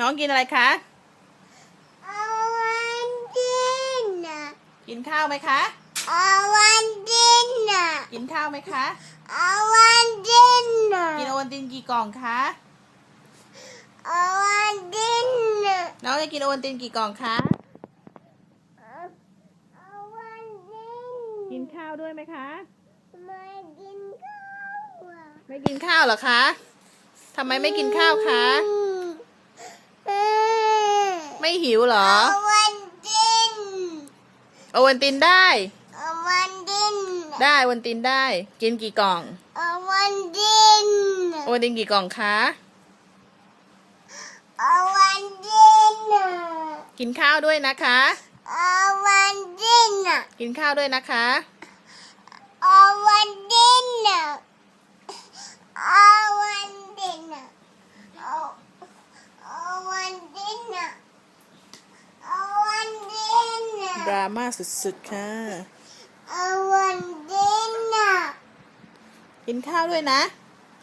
น้องกินอะไรคะเอาวันดินน่ะกินข้าวไหมคะเอาวันดินน่ะกินข้าวไหมคะเอาวันดินน่ะกินโอวัลตินกี่กล่องคะเอาวันดินน่ะน้องจะกินโอวัลตินกี่กล่องคะเอาวันดินกินข้าวด้วยไหมคะ ไม่กินข้าวอะไม่กินข้าวเหรอคะทำไมไม่กินข้าวคะอืม ไม่หิวเหรอเอาวันดินโอวัลตินได้เอาวันดินได้โอวัลตินได้ กินกี่กล่องเอาวันดินโอวัลตินกี่กล่องคะเอาวันดินน่ะกินข้าวด้วยนะคะเอาวันดินน่ะกินข้าวด้วยนะคะเอาวันดินน่ะเอาวันดินน่ะเอาเอาวันดินน่ะเอาวันดินน่ะ ดราม่าสุดๆ ค่ะ เอาวันดินน่ะกินข้าวด้วยนะเ